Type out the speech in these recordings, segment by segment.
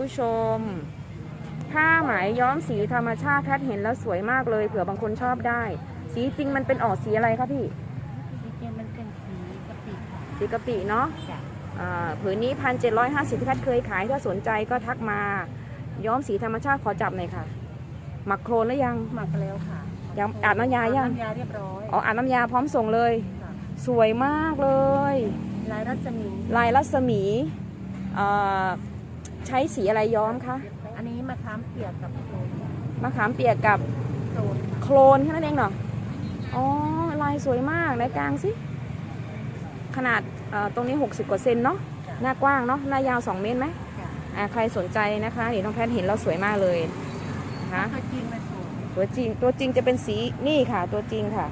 ผู้ชม ผ้าไหมย้อมสีธรรมชาติแพทย์เห็นแล้วสวยมากเลยเผื่อบางคนชอบได้ สีจริงมันเป็นออกสีอะไรคะพี่ สีเจนมันเป็นสีกะปิค่ะสีกะปิเนาะจ้ะอ่าผืนนี้พันเจ็ดร้อยห้าสิบที่แพทย์เคยขายถ้าสนใจก็ทักมา ย้อมสีธรรมชาติขอจับหน่อยค่ะ หมักโครนหรือยัง หมักแล้วค่ะยังอาบน้ำยายัง น้ำยาเรียบร้อยอ๋ออาบน้ำยาพร้อมส่งเลย ค่ะสวยมากเลย ลายรัศมีลายรัศมีเอ่อ ใช้สีอะไรย้อมคะอันนี้มะขามเปียกกับโคลนมะขามเปียกกับโคลนค่ะโคลนแค่นั้นเองเหรออ๋อลายสวยมากในกลางสิขนาดเอ่อตรงนี้ 60 กว่าเซนเนาะหน้ากว้างเนาะหน้ายาว 2 เมตรไหมจ้ะอ่าใครสนใจนะคะเดี๋ยวน้องแพทย์เห็นแล้วสวยมากเลยนะคะถ้าจริงมันสวยตัวจริงตัวจริงจะเป็นสีนี่ค่ะ ตัวจริงค่ะ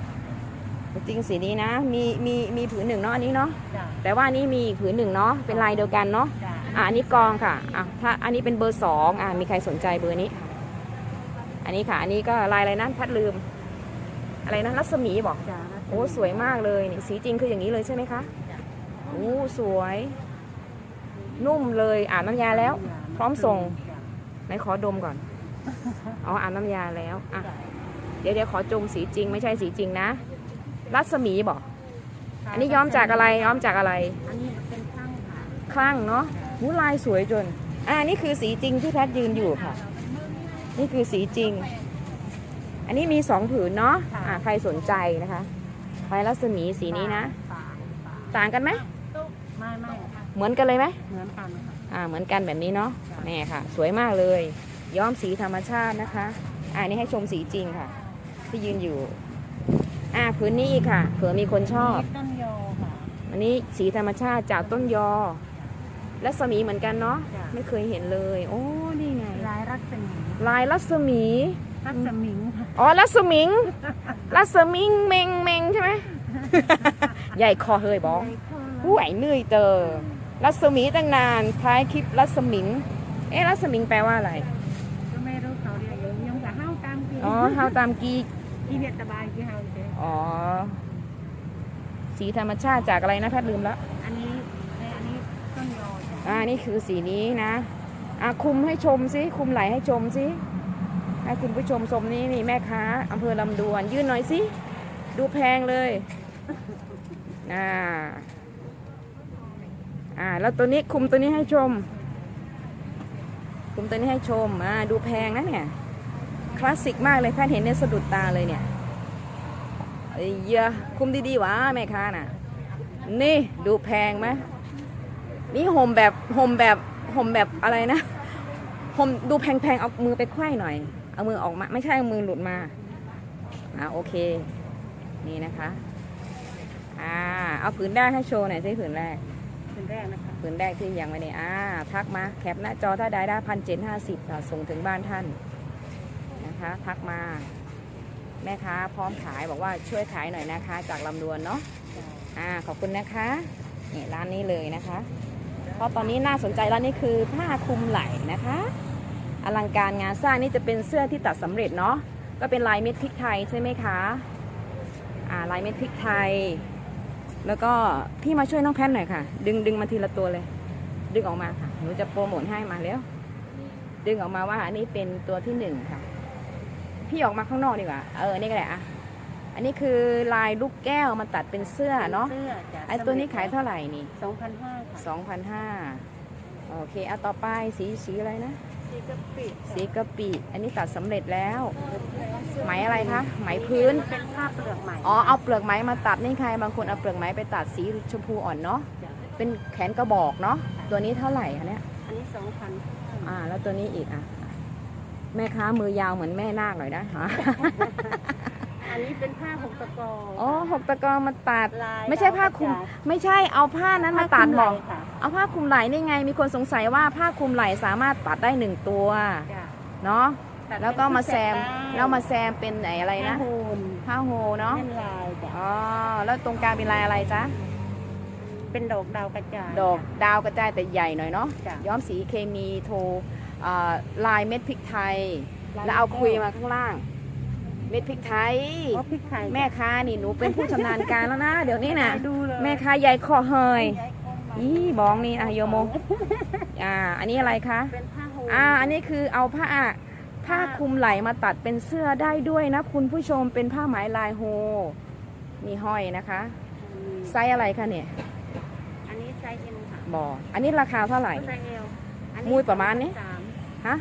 ตัวจริงสีนี้นะ มีมีมีผืนหนึ่งเนาะอันนี้เนาะจ้ะแต่ว่าอันนี้มีอีกผืนหนึ่งเนาะเป็นลายเดียวกันเนาะจ้ะ อะอันนี้กองค่ะอะถ้าอันนี้เป็นเบอร์สองอะมีใครสนใจเบอร์นี้ อันนี้ค่ะ อันนี้ก็ลายอะไรนะพัดลืม อะไรนะรัศมีบอก จ้ะรัศมีโอ้สวยมากเลยนี่สีจริงคืออย่างนี้เลยใช่ไหมคะโอ้สวย นุ่มเลยอาบน้ำยาแล้ว พร้อมส่งจ้ะไหนขอดมก่อนอ๋ออาบน้ำยาแล้วอะเดี๋ยวเดี๋ยวขอจมสีจริง ไม่ใช่สีจริงนะ รัศมีบอก อันนี้ย้อมจากอะไรย้อมจากอะไร อันนี้เป็นข้างค่ะ คลั่งเนาะ หูลายสวยจน อ่านี่คือสีจริงที่แพทย์ยืนอยู่ค่ะ นี่คือสีจริง อันนี้มีสองผืนเนาะอ่าใครสนใจนะคะลายรัศมีสีนี้นะป่าป่าต่างกันไหมไม่ไม่เหมือนกันเลยไหมเหมือนกันค่ะอ่าเหมือนกันแบบนี้เนาะนี่ค่ะ สวยมากเลย ย้อมสีธรรมชาตินะคะ อ่านี่ให้ชมสีจริงค่ะ ที่ยืนอยู่ อ่าพื้นนี้อีกค่ะ เผื่อมีคนชอบนี่ต้นยอค่ะอันนี้สีธรรมชาติจากต้นยอ และสมีเหมือนกันเนาะจ้ะ ไม่เคยเห็นเลย โอ้นี่ไง ลายรัศมีลายรัศมี รัศมิงค่ะอ๋อรัศมิง รัศมิงเมงเมงใช่ไหม ใหญ่คอเฮยบอกผู้ไหวเหนื่อยเตอรัศมีตั้งนานท้ายคลิปรัศมิง เอ๊ะรัศมิงแปลว่าอะไร ก็ไม่รู้เขาเรียกยังยังกับห้าวตามกีอ๋อเฮาตามกีที่เวียดสบายที่ห้าวเจ๊อ๋อ สีธรรมชาติจากอะไรนะแพทย์ลืมแล้ว อันนี้ในอันนี้ต้นย อ่านี่คือสีนี้นะอะคุมให้ชมสิคุมไหลให้ชมสิให้คุณผู้ชมชมนี่นี่แม่ค้าอำเภอลำดวน ยื่นหน่อยสิดูแพงเลยอ่าอ่าแล้วตัวนี้คุมตัวนี้ให้ชม คุมตัวนี้ให้ชมอ่าดูแพงนะเนี่ยคลาสสิกมากเลยแพทย์เห็นเนี่ยสะดุดตาเลยเนี่ยเอ้ยเหี้ยคุมดีๆวะแม่ค้าน่ะ นี่ดูแพงไหม นี่ห่มแบบห่มแบบห่มแบบอะไรนะห่มดูแพงๆ เอามือไปไขว้หน่อย เอามือออกมา ไม่ใช่เอามือหลุดมา อ่าโอเค นี่นะคะ อ่า เอาผืนแรกให้โชว์หน่อยสิผืนแรกเป็นแรกนะคะผืนแรกที่ยังไม่ได้อ่า ทักมา แคปหน้าจอถ้าได้ได้พันเจ็ดห้าสิบค่ะ ส่งถึงบ้านท่าน นะคะ ทักมา แม่ค้าพร้อมขายบอกว่าช่วยขายหน่อยนะคะ จากลำดวนเนาะ อ่า ขอบคุณนะคะนี่ร้านนี้เลยนะคะ เพราะตอนนี้น่าสนใจร้านนี้คือผ้าคลุมไหล่นะคะ อลังการงานสร้างนี่จะเป็นเสื้อที่ตัดสำเร็จเนาะก็เป็นลายเม็ดพริกไทยใช่ไหมคะอ่าลายเม็ดพริกไทย แล้วก็พี่มาช่วยน้องแพทหน่อยค่ะ ดึงดึงมาทีละตัวเลย ดึงออกมาค่ะหนูจะโปรโมทให้มาแล้ว ดึงออกมาว่าอันนี้เป็นตัวที่หนึ่งค่ะ พี่ออกมาข้างนอกดีกว่า เออนี่ก็ได้อะอันนี้คือลายลูกแก้วมาตัดเป็นเสื้อเนาะเสื้อจ้ะไอตัวนี้ขายเท่าไหร่นี่สองพันห้าค่ะ สองพันห้าโอเคเอาต่อไปสีสีอะไรนะ สีกะปิสีกะปิ อันนี้ตัดสำเร็จแล้ว ไหมอะไรคะไหมพื้น เป็นผ้าเปลือกใหม่อ๋อเอาเปลือกไหมมาตัดนี่ใครบางคนเอาเปลือกไหมไปตัดสีชมพูอ่อนเนาะจ้ะเป็นแขนกระบอกเนาะตัวนี้เท่าไหร่คะเนี่ยอันนี้สองพันอ่า แล้วตัวนี้อีกอะ แม่ค้ามือยาวเหมือนแม่นาคหน่อยนะฮะ อันนี้เป็นผ้าหกตะกออ๋อหกตะกอมาตัด ลายไม่ใช่ผ้าคลุม ไม่ใช่เอาผ้านั้นมาตัดบอก ค่ะเอาผ้าคลุมไหล่นี่ไง มีคนสงสัยว่าผ้าคลุมไหล่สามารถตัดได้หนึ่งตัว จ้ะเนาะ ตัดแล้วก็มาแซมเป็นแล้วมาแซมเป็นไหนอะไรนะ ผ้าโฮมผ้าโฮเนาะ เป็นลายจ้ะอ๋อ แล้วตรงกลางเป็นลายอะไรจ๊ะ เป็นดอกดาวกระจาย ดอกดาวกระจายแต่ใหญ่หน่อยเนาะ จ้ะ ย้อมสีเคมีโทอ่าลายเม็ดพริกไทย แล้วเอาคุยมาข้างล่าง เม็ดพริกไทย อ๋อพริกไทยแม่ค้านี่หนูเป็นผู้ชำนาญการแล้วนะ เดี๋ยวนี้นะดูเลยแม่ค้าใหญ่คอเฮยอีบ้องนี่อะโยโมอ่า อันนี้อะไรคะ เป็นผ้าโฮอ่า อันนี้คือเอาผ้าผ้าคลุมไหล่มาตัดเป็นเสื้อได้ด้วยนะ คุณผู้ชมเป็นผ้าไหมลายโฮมีห้อยนะคะ ไซส์อะไรคะเนี่ยอันนี้ไซส์เอ็มค่ะบออันนี้ราคาเท่าไหร่ ไซส์เอลอันมุ้ยประมาณนี้ สามฮะ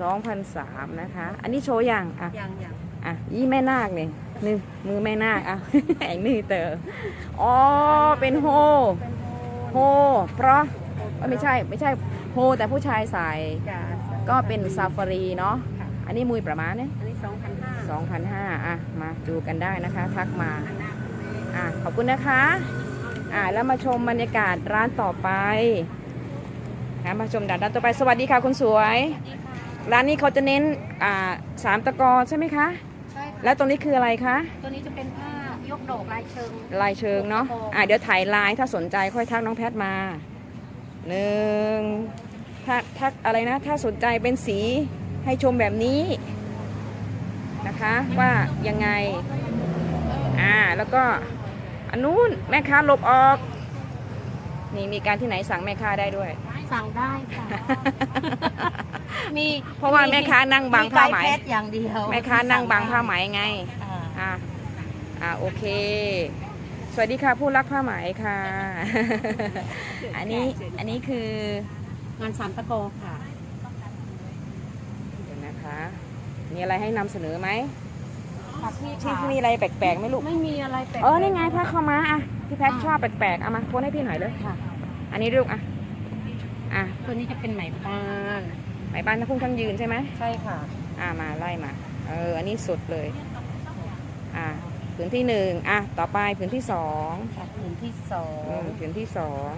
สองพันสามสองพันสามนะคะ อันนี้โชว์อย่างอะอย่างอย่างอะยี่แม่นาคเนี่ยนี่มือแม่นาคอะไอ้นี่เตออ๋อเป็นโฮเป็นโฮโฮเพราะเอ้ยไม่ใช่ไม่ใช่โฮแต่ผู้ชายใส่จ้ะก็เป็นซาฟารีเนาะค่ะอันนี้มุยประมาณเนี่ยอันนี้สองพันห้า2,500อะมาดูกันได้นะคะ ทักมาอะขอบคุณนะคะอะแล้วมาชมบรรยากาศร้านต่อไปนะมาชมร้านต่อไปสวัสดีค่ะคุณสวย ร้านนี้เขาจะเน้นอ่าสามตะกอใช่ไหมคะ ใช่ค่ะแล้วตรงนี้คืออะไรคะ ตัวนี้จะเป็นผ้ายกดอกลายเชิง ลายเชิงเนาะ อะเดี๋ยวถ่ายลายถ้าสนใจค่อยทักน้องแพทมาหนึ่งถ้าทักอะไรนะ ถ้าสนใจเป็นสีให้ชมแบบนี้นะคะว่ายังไง อ่าแล้วก็อันนู้นแม่ค้าหลบออก นี่มีการที่ไหนสั่งแม่ค้าได้ด้วย สั่งได้ค่ะ มีเพราะว่าแม่ค้านั่งบังผ้าไหม ไกด์แพทอย่างเดียวแม่ค้านั่งบังผ้าไหมไง อ่าอ่าอ่าโอเค สวัสดีค่ะผู้รักผ้าไหมค่ะ อันนี้อันนี้คืองานสามตะโกค่ะ เดี๋ยวนะคะ มีอะไรให้นำเสนอไหมค่ะพี่ที่ค่ะมีอะไรแปลกๆไหมลูก ไม่มีอะไรแปลกเออนี่ไงผ้าเข้าวมาอะพี่แพทชอบแปลกๆเอามาโพสให้พี่หน่อยเลยค่ะ อันนี้ลูกอะ อะ ตัวนี้จะเป็นไหมบ้านไหมบ้านทั้งพุ่งทั้งยืนใช่ไหมใช่ค่ะ อ่ามาไล่มา เออ อันนี้สุดเลย อ่าผืนที่หนึ่งอะ ต่อไปผืนที่สองค่ะผืนที่สออืงมผืนที่สอง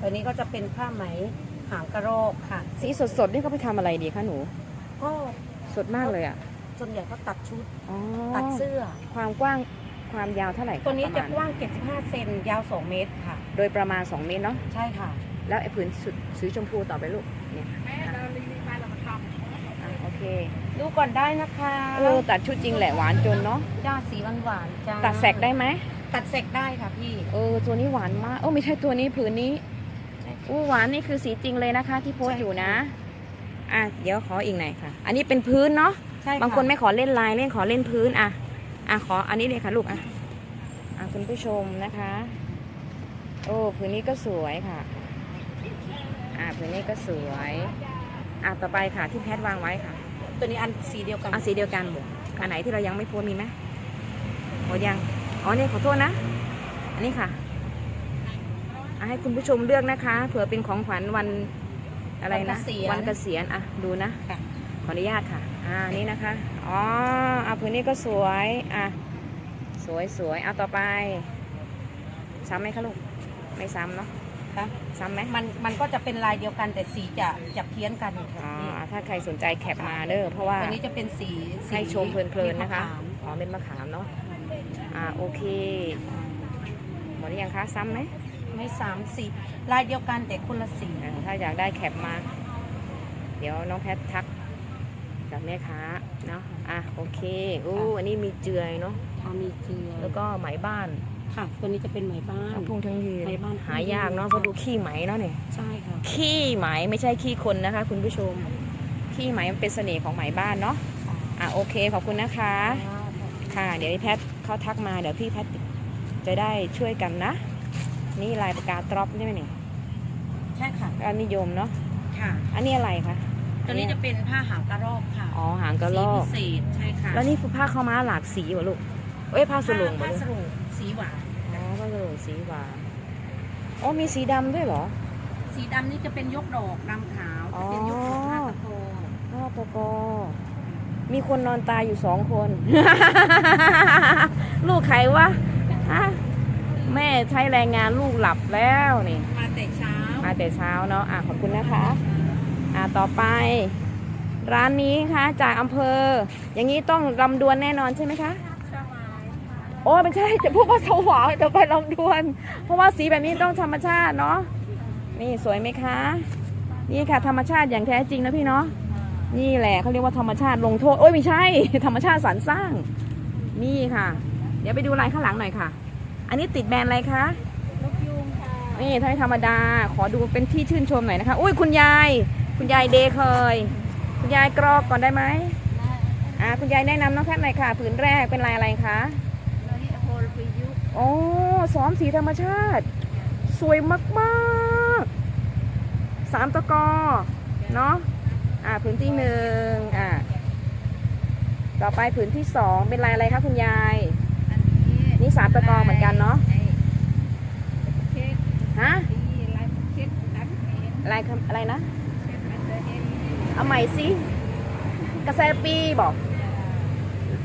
ตัวนี้ก็จะเป็นผ้าไหมหางกระโรกค่ะ สีสดๆนี่เขาไปทำอะไรดีคะหนู ก็สดมากเลยอะ ส่วนใหญ่ก็ตัดชุดอ๋อตัดเสื้อ ความกว้าง ความยาวเท่าไหร่คตัวนี้ปจะรมณกว้าง 75 เซน ยาว 2 เมตรค่ะ โดยประมาณ 2 เมตรเนาะ ใช่ค่ะ แล้วไอ้ผืนสุดสีชมพูต่อไปลูก เนี่ยอะโอเคดูก่อนได้นะคะเออตัดชุดจริงแหละหวานจนเนาะ จ้าสีหวานหวานๆจ้าตัดแสกได้ไหม ตัดแสกได้ค่ะพี่ เออตัวนี้หวานมาก เออไม่ใช่ตัวนี้ผืนนี้อู้หวานนี่คือสีจริงเลยนะคะ ที่โพสต์อยู่นะ อะเดี๋ยวขออีกหน่อยค่ะ อันนี้เป็นพื้นเนาะ ใช่ค่ะบางคนไม่ขอเล่นลายเล่นขอเล่นพื้นอะ อะขออันนี้เลยค่ะลูกอะอะคุณผู้ชมนะคะ โอ้ผืนนี้ก็สวยค่ะ อะผืนนี้ก็สวยอะต่อไปค่ะที่แพทวางไว้ค่ะ ตัวนี้อันสีเดียวกันอะสีเดียวกันบุอันไหนที่เรายังไม่โพสต์มีไหมหมดยังอ๋อเนี่ยขอโทษนะ อันนี้ค่ะอะให้คุณผู้ชมเลือกนะคะ เผื่อเป็นของขวัญวันอะไรนะวันเกษียณอะดูนะค่ะขออนุญาตค่ะ อ่านี่นะคะ อ๋ออะผืนนี้ก็สวย อะ สวยสวยเอาต่อไป ซ้ำไหมคะลูก ไม่ซ้ำเนาะค่ะซ้ำไหมมันมันก็จะเป็นลายเดียวกันแต่สีจะจะเพี้ยนกันอ๋ค่ะอพี่ถ้าใครสนใจแคปมาเด้อเพราะว่าตัวนี้จะเป็นสีสีให้ชมเพลินๆนะคะมขามอ๋อเป็นมะขามเนาะอ่าโอเคหมดหรือยังคะซ้ำไหมไม่สามสีลายเดียวกันแต่คนละสีอ่าถ้าอยากได้แคปมา เดี๋ยวน้องแพททัก กับแม่ค้าเนาะอะโอเคอู้อันนี้มีเจือยเนาะค่ะมีเกลือแล้วก็ไหมบ้านค่ะตัวนี้จะเป็นไหมบ้านทั้งพุ่งทั้งยืนไหมบ้านหายากเนาะเพราะดูขี้ไหมเนาะเนี่ยใช่ค่ะขี้ไหมไม่ใช่ขี้คนนะคะ คุณผู้ชมขี้ไหมมันเป็นเสน่ห์ของไหมบ้านเนาะอะโอเคขอบคุณนะคะ ค่ะ เดี๋ยวพี่แพทเขาทักมาเดี๋ยวพี่แพทจะได้ช่วยกันนะ นี่ลายปากกาตรอปใช่ไหมเนี่ยใช่ค่ะก็นิยมเนาะค่ะ อันนี้อะไรคะ ตัวนี้จะเป็นผ้าหางกระรอกค่ะอ๋อหางกระรอกสีพิเศษใช่ค่ะแล้วนี่คือผ้าเข้าวม้าหลากสีวะลูกเอ้ยผ้าสลุงผ้าบ่ลูกสลุงสีหวานอ๋อผ้าสลุงสีหวานอ๋อมีสีดำด้วยเหรอ สีดำนี่จะเป็นยกดอกดำขาวอ๋อจะเป็นยกดอกผ้าตะโกพ่อปกมีคนนอนตายอยู่สองคน ลูกใครวะฮะแม่ใช้แรงงานลูกหลับแล้วนี่ มาแต่เช้า มาแต่เช้าเนาะอะขอบคุณนะคะ อะต่อไป ร้านนี้ค่ะจากอำเภอ อย่างนี้ต้องลำดวนแน่นอนใช่ไหมคะโอ้ไม่ใช่จะพูดว่าสวายจะไปลำดวน เพราะว่าสีแบบนี้ต้องธรรมชาติเนาะนี่สวยไหมคะ นี่ค่ะธรรมชาติอย่างแท้จริงนะพี่เนาะนี่แหละเขาเรียกว่าธรรมชาติลงโทษโอ้ยไม่ใช่ ธรรมชาติสรรสร้าง นี่ค่ะ เดี๋ยวไปดูลายข้างหลังหน่อยค่ะ อันนี้ติดแบรนด์อะไรคะนกยูงค่ะนี่ถ้าไม่ธรรมดาขอดูเป็นที่ชื่นชมหน่อยนะคะ อุ้ยคุณยาย คุณยายเดเคย คุณยายกรอกก่อนได้ไหมอ่าคุณยายแนะนำน้องแพทย์หน่อยค่ะ ผืนแรกเป็นลายอะไรคะโอ้ซ้อมสีธรรมชาติ สวยมากๆสามตะกอเนาะอ่าผืนที่หนึ่งอ่าต่อไปผืนที่สองเป็นลายอะไรคะคุณยายนี่สามตะกอเหมือนกันเนาะฮะลายคำอะไรนะ เอาใหม่สิกระแสปีบอก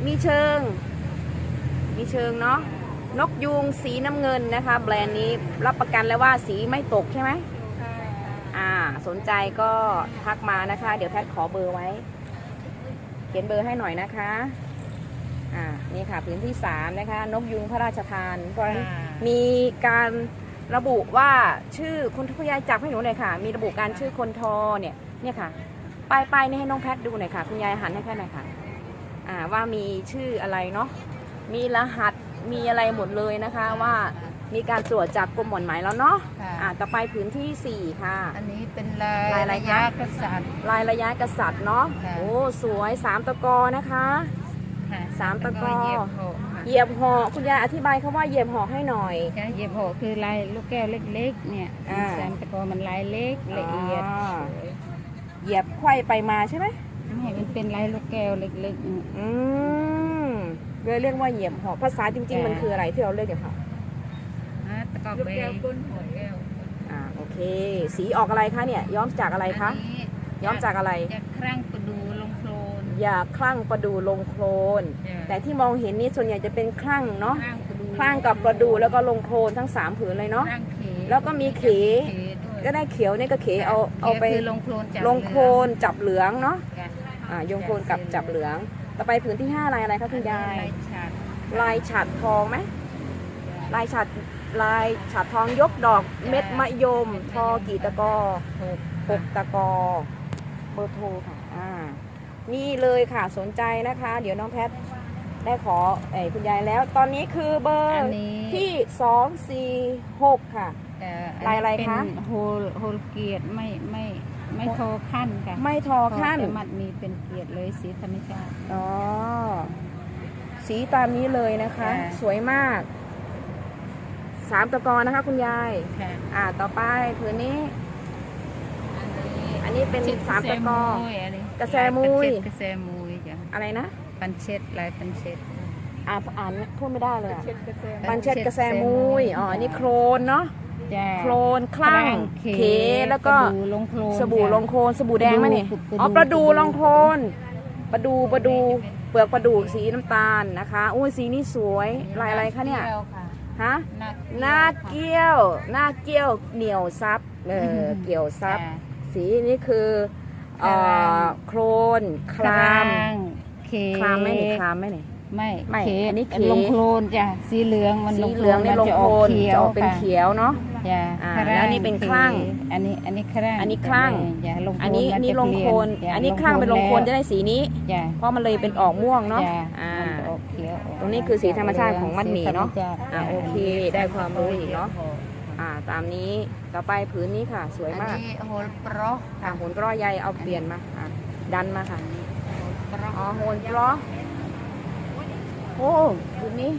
มีเชิง มีเชิงเนาะนกยูงสีน้ำเงินนะคะ แบรนด์นี้รับประกันแล้วว่าสีไม่ตกใช่ไหมอ่าสนใจก็ทักมานะคะ เดี๋ยวแพทย์ขอเบอร์ไว้ เขียนเบอร์ให้หน่อยนะคะอ่านี่ค่ะพื้นที่3นะคะ นกยุงพระราชทานเพราะฉะนั้นมีการระบุว่าชื่อคุณคุณยายจับให้หนูหน่อยค่ะ มีระบุการชื่อคนทอเนี่ยเนี่ยค่ะ ป้ายป้ายนี่ให้น้องแพทย์ดูหน่อยค่ะ คุณยายหันให้แค่หน่อยค่ะ อ่าว่ามีชื่ออะไรเนาะมีรหัสมีอะไรหมดเลยนะคะ ว่ามีการตรวจจากกรมหม่อนไหมแล้วเนาะค่ะ อ่าต่อไปพื้นที่ 4 ค่ะ อันนี้เป็นลายลายอะไรระคะยะกษัตริย์ ลายระยะกษัตริย์เนาะค่ะ โอ้สวยสามตะกอนะคะ ค่ะสามตะกอแล้วเหยียบหอกค่ะเหยียบหอกคุณยายอธิบายคำว่าเหยียบหอกให้หน่อยค่ะเหยียบหอกคือลายลูกแก้วเล็กๆ เนี่ยอ่า สามตะกอมันลายเล็กละเอียดอ่า สวย เหยียบไขว้ไปมาใช่ไหมให้มันเป็นลายลูกแก้วเล็กๆอืมอืมเลยเรียกว่าเหยียบหอกภาษาจริง ๆ มันคืออะไรที่เราเรียกเหยียบหอกอ่าตะกอเบย์ก้นหัวแก้วอ่าโอเค สีออกอะไรคะเนี่ย ย้อมจากอะไรคะอันนี้ย้อมจากอะไร จะครั่งประดูลงโคลนอย่าคลั่งประดูลงโคลนจ้ะแต่ที่มองเห็นนี่ส่วนใหญ่จะเป็นคลั่งเนาะครั่งประดูคลั่งกับประดูแล้วก็ลงโคลนทั้งสามผืนเลยเนาะ ครั่งเขแล้วก็มีเข เขด้วย ก็ได้เขียวเนี่ยก็เขเอาเอาไปขคือลงโคลนจับลงโคลนจับเหลืองเนาะจ้ะอ่ายงโคลนกับจับเหลือง ต่อไปผืนที่ห้าลายอะไรคะคุณยายลายฉัดลายฉัดทองไหมลายฉัดลายฉัดทองยกดอกเม็ดมะยม ทอกี่ตะกอหกหกตะกอเบอร์โทรค่ะอ่านี่เลยค่ะสนใจนะคะ เดี๋ยวน้องแพท ได้ขอเอยคุณยายแล้ว ตอนนี้คือเบออันร์นี้ ที่สองสี่หกค่ะเอ่อลายอะไรคะ เป็นโฮลโฮลเกียรติไม่ไม่ไม่โทอขั้นค่ะไม่ทอขั้น แต่มัดมีเป็นเกียรติเลยสีธรรมชาติ อ๋อ สีตามนี้เลยนะคะ ค่ะ สวยมากสามตะกอนนะคะ คุณยาย ค่ะอ่าต่อไปผืนนี้ อันนี้อันนี้เป็นช็ดสามตะกอมุยอันนี้กระแสมุยลาปันเช็ดกระแสมุยจ้ะอะไรนะ ปันเช็ดลายปันเช็ด อ่าอ่านพูดไม่ได้เลยอะกระแสปันเช็ดกระแสมุยอ๋ออันนี้โครนเนาะจ้ะโครนคลั่งเขเขแล้วก็สบู่ลงโคลนสบู่จ้ะลงโคลนสบู่แดงไหมนี่ปลาดูอ๋อปลาดูปลาดูลงโคลนปลาดูปลาดูเปลือกปลาดูสีน้ำตาลนะคะอุ้ยสีนี่สวยลายอะไรคะเนี่ยกี้วค่ะฮะหน้าหน้าเกี้ยวหน้าเกี้ยวเหนียวซับเออเกี่ยวซับจ้ะสีนี้คือเอ่อโครนคลาม เคคลามไหมนี่คลามไหมนี่ ไม่ไม่เคอันนี้เคลงโคลนจ้ะสีเหลืองมันสีลงเหลืองในลงจะโคอลอกนเขียจะวออกเป็นค่ะเขียวเนาะ จ้ะอ่าครั่งแล้วนี่เป็นคลั่งอันนี้อันนี้ครั่งอันนี้คลั่ง จ้ะลงโคลอันนี้มัอันนี้จะลงโคลนเปลี่ยอันนี้คลั่งเป็นลงโคลนจะได้สีนี้ จ้ะเพราะมันเลยเป็นออกม่วงเนาะจ้ะอ่า มันจะออกเขียวออกตรงนี้คือสีธรรมชาติของมัดหมี่เนาะ สีธรรมชติอ่าโอเคได้ความรู้อีกเนาะอ่าตามนี้ต่อไปผืนนี้ค่ะ สวยอันมากนี้โฮลปรออ่าโหนกร้อใหญ่เอาเปลี่ยนมาอะดันมาค่ะ ปรออ๋อโหนกร้อโอ้ผืนนี้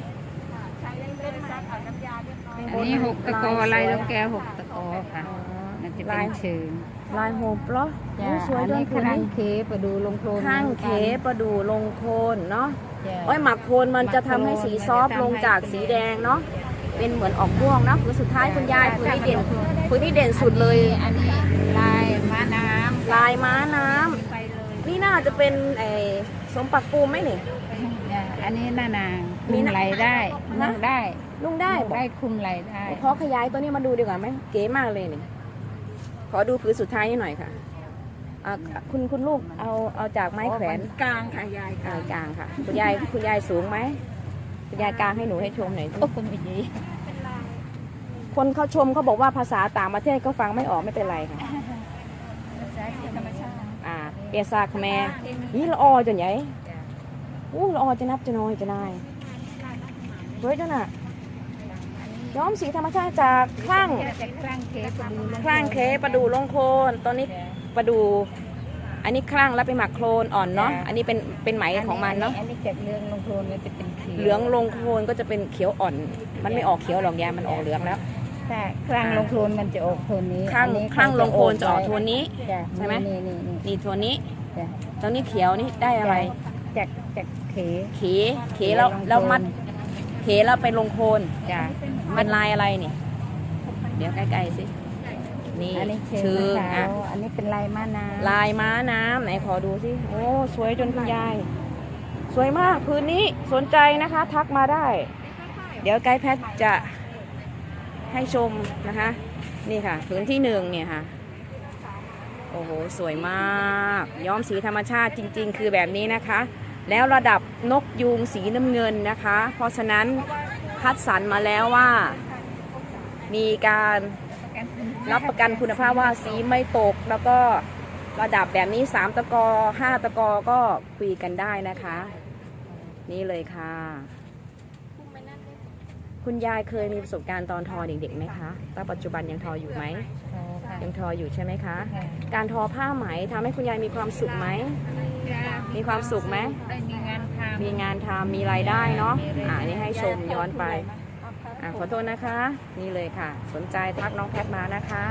อันนี้หกตะกอลายลูกแก้วหกตะกอค่ะมันจะเป็ลายนเชิงลายโหนปล้อจ้ะโอ้สวยอันด้วยนี้ผืนครั่งนี้เคประดูลงโคลนข้างเขหมือนกันประดูลงโคนเนาะจ้ะโอ้ยหมักโคนมันจะทำให้สีซอฟต์ลงจากสีแดงเนาะเป็นเหมือนออกม่วงเนาะผืนสุดท้ายคุณยายผืนที่เด่นผืนที่เด่นสุดเลยอันนี้ลายม้าน้ำลายม้าน้ำไปเลย นี่น่าจะเป็นไอ้สมปักปูมไหมนี่จ้ะอันนี้หน้านางมีคุมหน้าไหลได้ฮะ นุ่งได้ลุงได้บอกได้คุมไหลได้ขอขยายตัวนี้มาดูดีกว่าไหมเก๋มากเลยนี่ขอดูผืนสุดท้ายนี่หน่อยค่ะอ่าคุณคุณลูกเอาเอาจากไม้แขวน กลางค่ะยายอ่ากลางค่ะ คุณยายคุณยายสูงไหมคุณยายกลางให้หนูให้ชมหน่อยสิโอ้คุณไม่ดีคนเขาชมเขาบอกว่าภาษาต่างประเทศก็ฟังไม่ออกไม่เป็นไรค่ะ ธรรมชาติ อ่า เปียซาคแมนี่ละออจนใหญ่อู้ละออจะนับจะน้อยจะนายเฮ้ยเจ้าน่ะย้อมสีธรรมชาติจากคลั่งจะครั่งเคประดูลงคลั่งเคประดูลงโคนตอนนี้จ้ะประดู อันนี้คลั่งแล้วเป็นหมักโครนอ่อนเนาะจ้ะอันนี้เป็นเป็นไหมของมันเนาะอันนี้จากเรื่องลงโคลนมันจะเป็นเขียวเหลืองลงโครนก็จะเป็นเขียวอ่อน มันไม่ออกเขียวหรอกยายมันออกเหลืองแล้ว แต่ครั้งลงโคลนมันจะออกโทนนี้คลั่งอันนี้คลั่งลงโครนจะออกไว้โทนนี้ จ้ะใช่ไหม นี่นี่นี่นี่โทนนี้จ้ะตรงนี้เขียวนี่ได้อะไร จากจากเขเขเขแล้วแล้วมัด เขแล้วไปลงโครนจ้ะ เป็นลายอะไรนี่เดี๋ยวใกล้ๆสิ นี่อันนี้เชิชื่งอมะพอะร้าวอันนี้เป็นลายมะนาวลายม้าน้ำไหนขอดูสิ โอ้ สวยจนคุณยาย สวยมากพื้นนี้สนใจนะคะ ทักมาได้ เดี๋ยวไกด์แพทจะ ให้ชมนะคะ นี่ค่ะ พื้นที่หนึ่งเนี่ยค่ะ โอ้โห สวยมาก ย้อมสีธรรมชาติจริง ๆ คือแบบนี้นะคะ แล้วระดับนกยูงสีน้ำเงินนะคะ เพราะฉะนั้นคัดสรรมาแล้วว่า มีการรับประกันคุณภาพว่าสีไม่ตกแล้วก็ระดับแบบนี้ 3 ตะกอ 5 ตะกอก็คุยกันได้นะคะ นี่เลยค่ะ คุณยายเคยมีประสบการณ์ตอนทอเด็กๆไหมคะแต่ปัจจุบันยังทออยู่ไหม โอ้ค่ะยังทออยู่ใช่ไหมคะค่ะการทอผ้าไหมทำให้คุณยายมีความสุขไหม มีความสุขไหม ได้มีงานทำมีงานทำมีรายได้เนาะ อ่านี่ให้ชมย้อนไป อ่าขอโทษนะคะ นี่เลยค่ะ สนใจทักน้องแพทมานะคะ